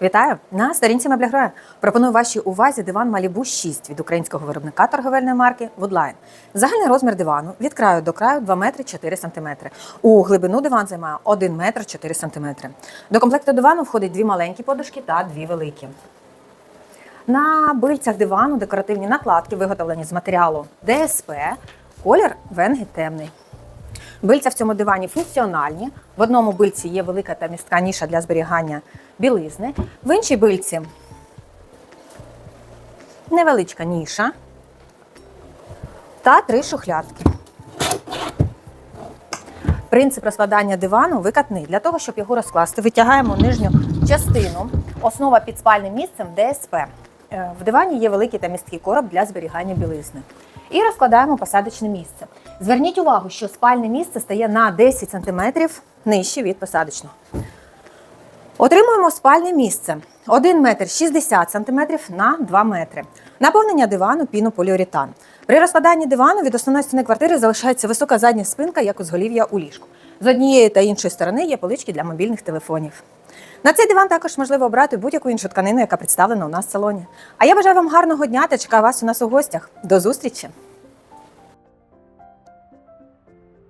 Вітаю! На сторінці Меблягроя пропоную вашій увазі диван Malibu 6 від українського виробника торговельної марки Woodline. Загальний розмір дивану від краю до краю 2 метри 4 сантиметри. У глибину диван займає 1 метр 4 сантиметри. До комплекту дивану входить дві маленькі подушки та дві великі. На бильцях дивану декоративні накладки виготовлені з матеріалу ДСП. Колір венги темний. Бильця в цьому дивані функціональні. В одному бильці є велика та містка ніша для зберігання білизни. В іншій бильці невеличка ніша та три шухлядки. Принцип розкладання дивану викатний. Для того, щоб його розкласти, витягаємо нижню частину. Основа під спальним місцем ДСП. Е, В дивані є великий та місткий короб для зберігання білизни. І розкладаємо посадочне місце. Зверніть увагу, що спальне місце стає на 10 см нижче від посадочного. Отримуємо спальне місце 1 метр 60 см на 2 метри. Наповнення дивану пінополіуретан. При розкладанні дивану від основної стіни квартири залишається висока задня спинка, як зголів'я у ліжку. З однієї та іншої сторони є полички для мобільних телефонів. На цей диван також можливо обрати будь-яку іншу тканину, яка представлена у нас в салоні. А я бажаю вам гарного дня та чекаю вас у нас у гостях. До зустрічі!